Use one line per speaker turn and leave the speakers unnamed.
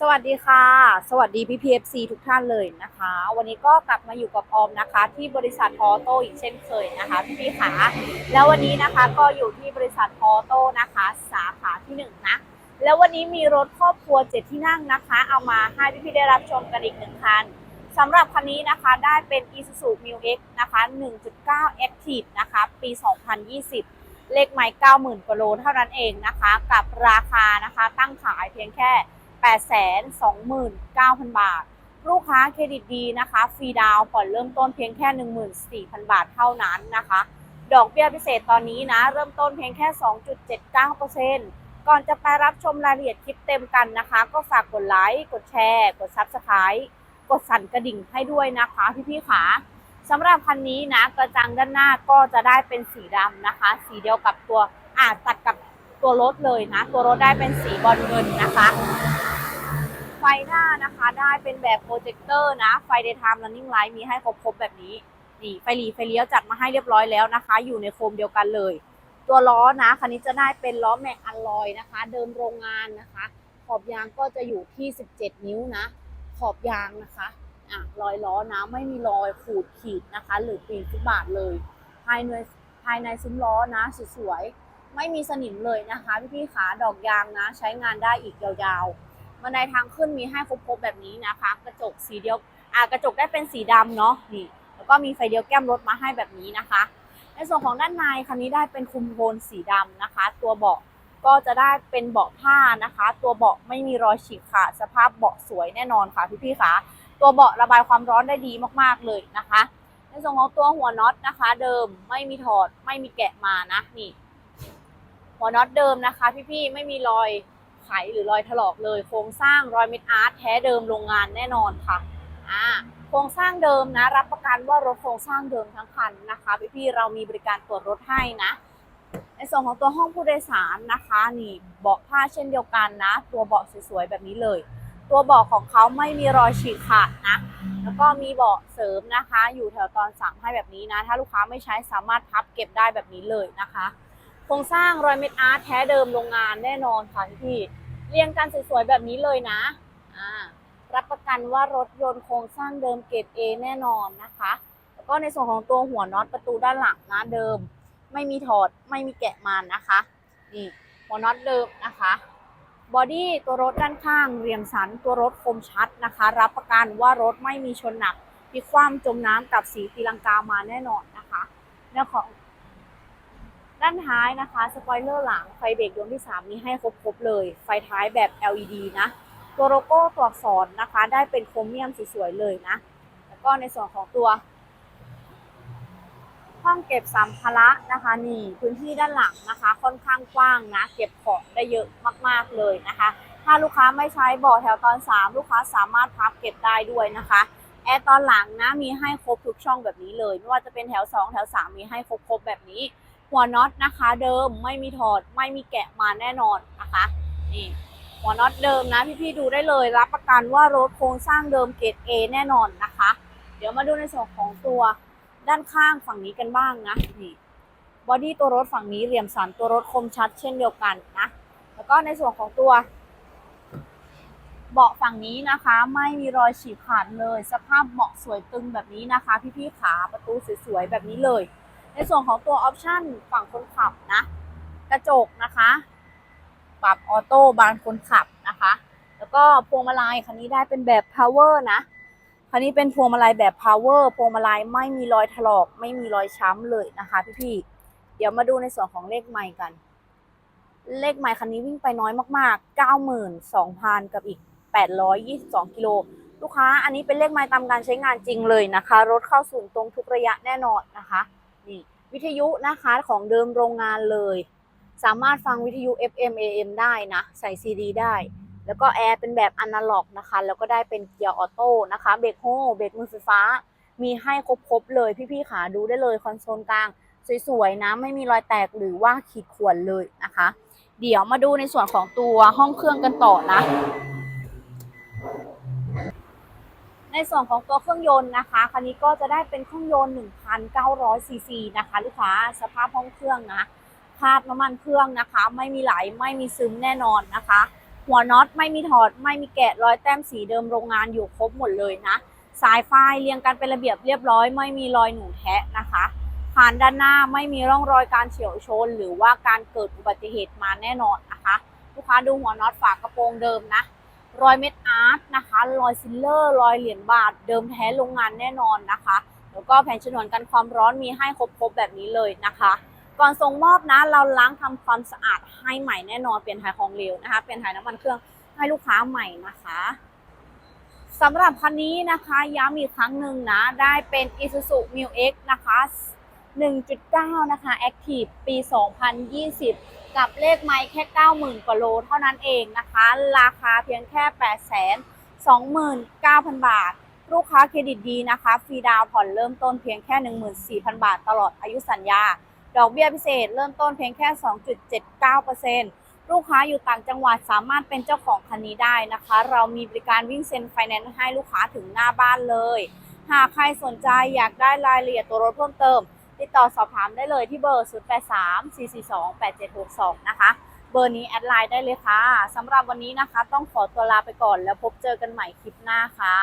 สวัสดีค่ะ สวัสดีพี่พีเอฟซีทุกท่านเลยนะคะ วันนี้ก็กลับมาอยู่กับออมนะคะ ที่บริษัทฮอโต้อีกเช่นเคยนะคะพี่พี่ขาแล้ววันนี้นะคะก็อยู่ที่บริษัทฮอโต้นะคะ สาขาที่หนึ่งนะแล้ววันนี้มีรถครอบครัวเจ็ดที่นั่งนะคะ เอามาให้พี่พี่ได้รับชมกันอีกหนึ่งคันสำหรับคันนี้นะคะได้เป็น Isuzu Mu X นะคะ 1.9 Active นะคะ ปี 2020 เลขไมล์90,000กว่าโลเท่านั้นเองนะคะ กับราคานะคะตั้งขายเพียงแค่ 829,000 บาท ลูกค้าเครดิตดีนะคะ ฟรีดาวน์ผ่อนเริ่มต้นเพียงแค่ 14,000 บาทเท่านั้นนะคะ ดอกเบี้ยพิเศษตอนนี้นะ เริ่มต้นเพียงแค่ 2.79%ก่อนจะไปรับชมรายละเอียดคลิปเต็มกันนะคะ ก็ฝากกดไลค์ กดแชร์ กด Subscribe กดสั่นกระดิ่งให้ด้วยนะคะพี่ๆขาสำหรับคันนี้นะกระจังด้านหน้าก็จะได้เป็นสีดำนะคะ สีเดียวกับตัวอ่าตัดกับตัวรถเลยนะ ตัวรถได้เป็นสีบอลเงินนะคะ ฟหน้านะคะ ได้เป็นแบบโปรเจคเตอร์นะ ไฟ daytime running light มีให้ครบๆแบบนี้ นี่ไฟหลีไฟเลี้ยวจัดมาให้เรียบร้อยแล้วนะคะ อยู่ในโคมเดียวกันเลย ตัวล้อนะ คันนี้จะได้เป็นล้อแม็กอัลลอยนะคะ เดิมโรงงานนะคะ ขอบยางก็จะอยู่ที่ 17 นิ้วนะ ขอบยางนะคะอะรอยล้อนะ ไม่มีรอยขูดขีดนะคะ หรือปีนฟุตบาทเลย ภายในภายในซุ้มล้อนะสวยๆไม่มีสนิมเลยนะคะพี่ๆขาดอกยางนะ ใช้งานได้อีกยาวๆ บันไดทางขึ้นมีให้ครบๆแบบนี้นะคะ กระจกสีเดียวอ่ากระจกได้เป็นสีดำเนาะนี่แล้วก็มีไฟเดียวแก้มรถมาให้แบบนี้นะคะ ในส่วนของด้านในคันนี้ได้เป็นคุมโทนสีดำนะคะ ตัวเบาะก็จะได้เป็นเบาะผ้านะคะ ตัวเบาะไม่มีรอยฉีกขาดสภาพเบาะสวยแน่นอนค่ะพี่ๆคะตัวเบาะระบายความร้อนได้ดีมากๆเลยนะคะ ในส่วนของตัวหัวน็อตนะคะ เดิมไม่มีถอดไม่มีแกะมานะนี่ หัวน็อตเดิมนะคะ พี่ๆไม่มีรอย ไขหรือรอยถลอกเลย โครงสร้างรอยเม็ดอาร์ตแท้เดิมโรงงานแน่นอนค่ะอ่าโครงสร้างเดิมนะ รับประกันว่ารถโครงสร้างเดิมทั้งคันนะคะพี่ๆเรามีบริการตรวจรถให้นะ ในส่วนของตัวห้องผู้โดยสารนะคะนี่เบาะผ้าเช่นเดียวกันนะ ตัวเบาะสวยๆแบบนี้เลย ตัวเบาะของเขาไม่มีรอยฉีกขาดนะแล้วก็มีเบาะเสริมนะคะ อยู่แถวตอนสามให้แบบนี้นะ ถ้าลูกค้าไม่ใช้สามารถพับเก็บได้แบบนี้เลยนะคะ โครงสร้างรอยเม็ดอาร์ตแท้เดิมโรงงานแน่นอนค่ะพี่เรียงกันสวยๆแบบนี้เลยนะอ่ารับประกันว่ารถยนต์โครงสร้างเดิมเกรด A แน่นอนนะคะ แล้วก็ในส่วนของตัวหัวน็อตประตูด้านหลังนะเดิม ไม่มีถอดไม่มีแกะมานนะคะนี่หัวน็อตเดิมนะคะบอดี้ตัวรถด้านข้างเรียงสันตัวรถคมชัดนะคะ รับประกันว่ารถไม่มีชนหนัก มีความจมน้ำกับสีตีลังกามาแน่นอนนะคะในของ ด้านท้ายนะคะสปอยเลอร์หลังไฟเบรกดวงที่3มีให้ครบๆเลย ไฟท้ายแบบ LED นะ ตัวโลโก้ตัวอักษรนะคะ ได้เป็นโครเมียมสวยๆเลยนะ แล้วก็ในส่วนของตัวห้องเก็บสัมภาระนะคะนี่พื้นที่ด้านหลังนะคะ ค่อนข้างกว้างนะ เก็บของได้เยอะมากๆเลยนะคะ ถ้าลูกค้าไม่ใช้เบาะแถวตอน 3 ลูกค้าสามารถพับเก็บได้ด้วยนะคะแอร์ตอนหลังนะมีให้ครบทุกช่องแบบนี้เลย ไม่ว่าจะเป็นแถว 2 แถว 3 มีให้ครบๆแบบนี้ หัวน็อตนะคะเดิมไม่มีถอดไม่มีแกะมาแน่นอนนะคะนี่หัวน็อตเดิมนะพี่ๆดูได้เลย รับประกันว่ารถโครงสร้างเดิมเกรด A แน่นอนนะคะ เดี๋ยวมาดูในส่วนของตัวด้านข้างฝั่งนี้กันบ้างนะนี่บอดี้ตัวรถฝั่งนี้เหลี่ยมสันตัวรถคมชัดเช่นเดียวกันนะแล้วก็ในส่วนของตัว เบาะฝั่งนี้นะคะ ไม่มีรอยฉีกขาดเลย สภาพเบาะสวยตึงแบบนี้นะคะ พี่ๆขาประตูสวยๆแบบนี้เลย ในส่วนของตัวออปชันฝั่งคนขับนะ กระจกนะคะ ปรับออโต้บานคนขับนะคะ แล้วก็พวงมาลัยคันนี้ได้เป็นแบบ power นะคันนี้เป็นพวงมาลัยแบบ power พวงมาลัยไม่มีรอยถลอก ไม่มีรอยช้ำเลยนะคะพี่ๆเดี๋ยวมาดูในส่วนของเลขไมค์กัน เลขไมค์คันนี้วิ่งไปน้อยมากๆ 92,000 กับอีก 822กิโลลูกค้าอันนี้เป็นเลขไมล์ตามการใช้งานจริงเลยนะคะ รถเข้าศูนย์ตรงทุกระยะแน่นอนนะคะ วิทยุนะคะของเดิมโรงงานเลย สามารถฟังวิทยุ FM AM ได้นะ ใส่ CD ได้ แล้วก็แอร์เป็นแบบอนาล็อกนะคะ แล้วก็ได้เป็นเกียร์ออโต้นะคะ เบรกโฮเบรกมือไฟฟ้า มีให้ครบๆเลยพี่ๆขาดูได้เลยคอนโซลกลางสวยๆนะไม่มีรอยแตกหรือว่าขีดข่วนเลยนะคะ เดี๋ยวมาดูในส่วนของตัวห้องเครื่องกันต่อนะ ในส่วนของตัวเครื่องยนต์นะคะ คันนี้ก็จะได้เป็นเครื่องยนต์ 1,900ซีซีนะคะ ลูกค้าสภาพห้องเครื่องนะคราบน้ำมันเครื่องนะคะ ไม่มีไหลไม่มีซึมแน่นอนนะคะ หัวน็อตไม่มีถอด ไม่มีแกะรอยแต้มสีเดิมโรงงานอยู่ครบหมดเลยนะ สายไฟเรียงกันเป็นระเบียบเรียบร้อย ไม่มีรอยหนูแทะนะคะผ่านด้านหน้าไม่มีร่องรอยการเฉียวชน หรือว่าการเกิดอุบัติเหตุมาแน่นอนนะคะ ลูกค้าดูหัวน็อตฝากระโปรงเดิมนะ รอยเม็ดอาร์ตนะคะ รอยซิลเลอร์ รอยเหรียญบาท เดิมแท้โรงงานแน่นอนนะคะ แล้วก็แผ่นฉนวนกันความร้อนมีให้ครบๆแบบนี้เลยนะคะ ก่อนส่งมอบนะ เราล้างทำความสะอาดให้ใหม่แน่นอนเปลี่ยนถ่ายของเหลวนะคะ เปลี่ยนถ่ายน้ำมันเครื่องให้ลูกค้าใหม่นะคะสำหรับคันนี้นะคะย้ำอีกครั้งหนึ่งนะ ได้เป็น Isuzu Mu X นะคะ 1.9 นะคะ Active ปี 2020 กับเลขไมล์แค่ 90,000 กว่าโลเท่านั้นเองนะคะ ราคาเพียงแค่ 829,000 บาท ลูกค้าเครดิตดีนะคะ ฟรีดาวน์ผ่อนเริ่มต้นเพียงแค่ 14,000 บาทตลอดอายุสัญญา ดอกเบี้ยพิเศษเริ่มต้นเพียงแค่ 2.79%ลูกค้าอยู่ต่างจังหวัดสามารถเป็นเจ้าของคันนี้ได้นะคะ เรามีบริการวิ่งเซ็นไฟแนนซ์ให้ลูกค้าถึงหน้าบ้านเลย หากใครสนใจอยากได้รายละเอียดตัวรถเพิ่มเติม ติดต่อสอบถามได้เลยที่เบอร์ 0834428762 นะคะ เบอร์นี้แอดไลน์ได้เลยค่ะสำหรับวันนี้นะคะ ต้องขอตัวลาไปก่อนแล้วพบเจอกันใหม่คลิปหน้าค่ะ